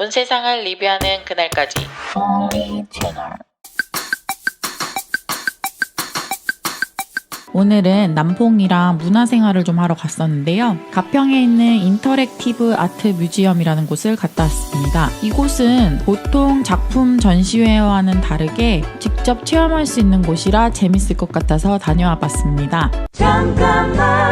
온 세상을 리뷰하는 그날까지. 오늘은 남봉이랑 문화생활을 좀 하러 갔었는데요. 가평에 있는 인터랙티브 아트 뮤지엄이라는 곳을 갔다 왔습니다. 이곳은 보통 작품 전시회와는 다르게 직접 체험할 수 있는 곳이라 재밌을 것 같아서 다녀와 봤습니다. 인터랙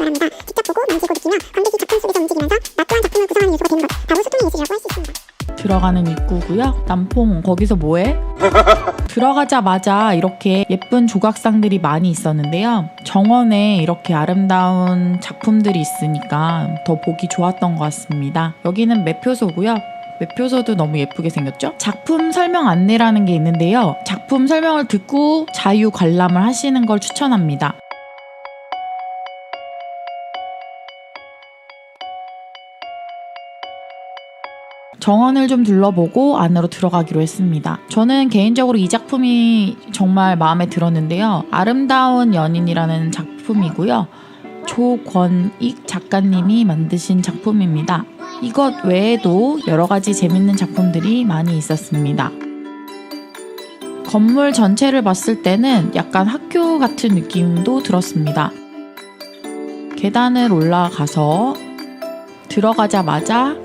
말합니다. 직접 보고 만지고 느끼며 관객이 작품 속에서 움직이면서 나 또한 작품을 구성하는 요소가 되는 것 바로 소통의 예술이라고 할 수 있습니다. 들어가는 입구고요. 남봉 거기서 뭐해? 들어가자마자 이렇게 예쁜 조각상들이 많이 있었는데요. 정원에 이렇게 아름다운 작품들이 있으니까 더 보기 좋았던 것 같습니다. 여기는 매표소고요. 매표소도 너무 예쁘게 생겼죠? 작품 설명 안내라는 게 있는데요. 작품 설명을 듣고 자유 관람을 하시는 걸 추천합니다. 정원을 좀 둘러보고 안으로 들어가기로 했습니다. 저는 개인적으로 이 작품이 정말 마음에 들었는데요. 아름다운 연인이라는 작품이고요. 조권익 작가님이 만드신 작품입니다. 이것 외에도 여러 가지 재밌는 작품들이 많이 있었습니다. 건물 전체를 봤을 때는 약간 학교 같은 느낌도 들었습니다. 계단을 올라가서 들어가자마자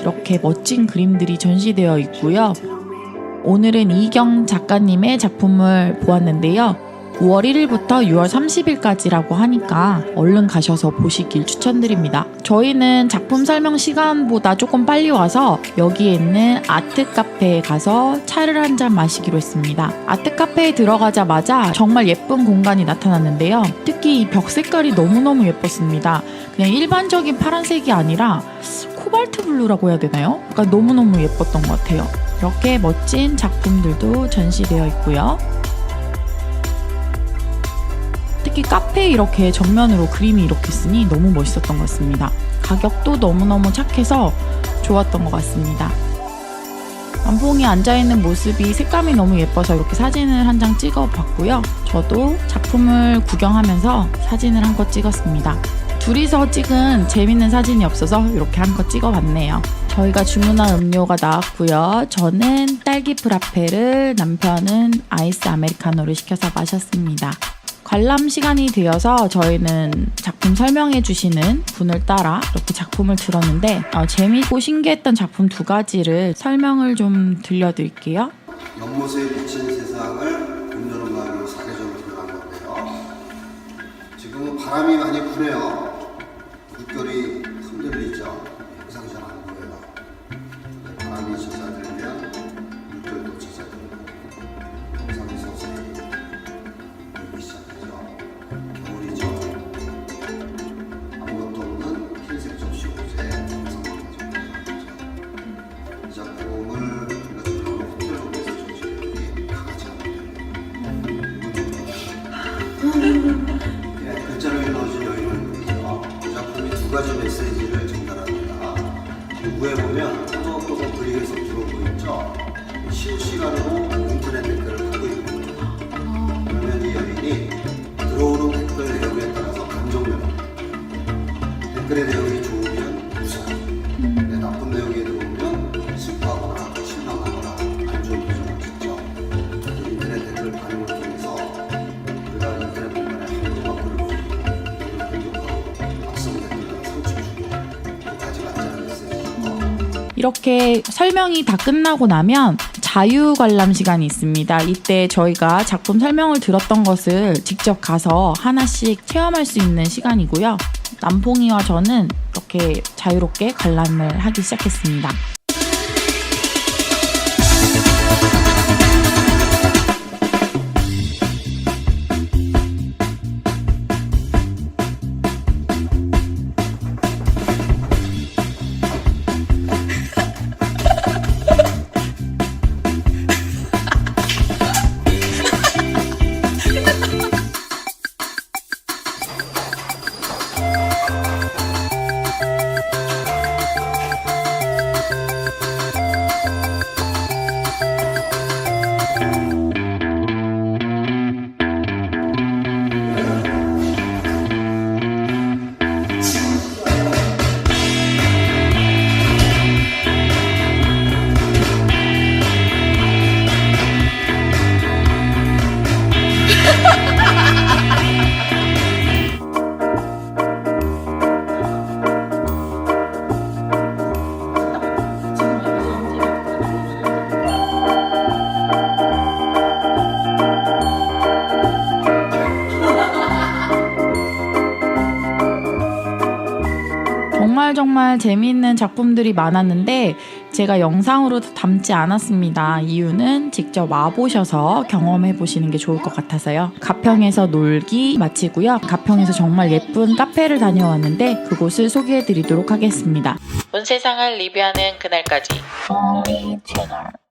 이렇게 멋진 그림들이 전시되어 있고요. 오늘은 이경 작가님의 작품을 보았는데요. 5월 1일부터 6월 30일까지라고 하니까 얼른 가셔서 보시길 추천드립니다. 저희는 작품 설명 시간보다 조금 빨리 와서 여기에 있는 아트 카페에 가서 차를 한 잔 마시기로 했습니다. 아트 카페에 들어가자마자 정말 예쁜 공간이 나타났는데요. 특히 이 벽 색깔이 너무너무 예뻤습니다. 그냥 일반적인 파란색이 아니라 코발트 블루라고 해야 되나요? 그러니까 너무너무 예뻤던 것 같아요. 이렇게 멋진 작품들도 전시되어 있고요. 특히 카페에 이렇게 정면으로 그림이 이렇게 있으니 너무 멋있었던 것 같습니다. 가격도 너무너무 착해서 좋았던 것 같습니다. 남봉이 앉아있는 모습이 색감이 너무 예뻐서 이렇게 사진을 한 장 찍어 봤고요. 저도 작품을 구경하면서 사진을 한 컷 찍었습니다. 둘이서 찍은 재밌는 사진이 없어서 이렇게 한 컷 찍어 봤네요. 저희가 주문한 음료가 나왔고요. 저는 딸기 프라페를, 남편은 아이스 아메리카노를 시켜서 마셨습니다. 관람 시간이 되어서 저희는 작품 설명해 주시는 분을 따라 이렇게 작품을 들었는데 어, 재미있고 신기했던 작품 두 가지를 설명을 좀 들려드릴게요. 연못에 비친 세상을 온전음악으로 사계절로 들어간 건데요. 지금은 바람이 많이 부네요. 물결이 흔들리죠. 영상이 잘안 보여요. 바람이 잦아들 실시간으로 인터넷 댓글을 하고 있습니다. 그러면 이 여인이 들어오는 댓글 내용에 따라서 감정면 댓글의 내용이 좋으면 웃어. 근데 나쁜 내용이 들어오면 슬퍼하거나 실망하거나 안 좋은 표정을 짓죠. 그 인터넷 댓글 반응을 통해서 우리가 인터넷 공간에 한도가 그리고 공격하고 악성 댓글과 상처 주고 끝까지 맞지 않은 메시지죠. 이렇게 설명이 다 끝나고 나면 자유 관람 시간이 있습니다. 이때 저희가 작품 설명을 들었던 것을 직접 가서 하나씩 체험할 수 있는 시간이고요. 남봉이와 저는 이렇게 자유롭게 관람을 하기 시작했습니다. 정말 재미있는 작품들이 많았는데 제가 영상으로 담지 않았습니다. 이유는 직접 와보셔서 경험해 보시는 게 좋을 것 같아서요. 가평에서 놀기 마치고요. 가평에서 정말 예쁜 카페를 다녀왔는데 그곳을 소개해 드리도록 하겠습니다. 온 세상을 리뷰하는 그날까지. 채널.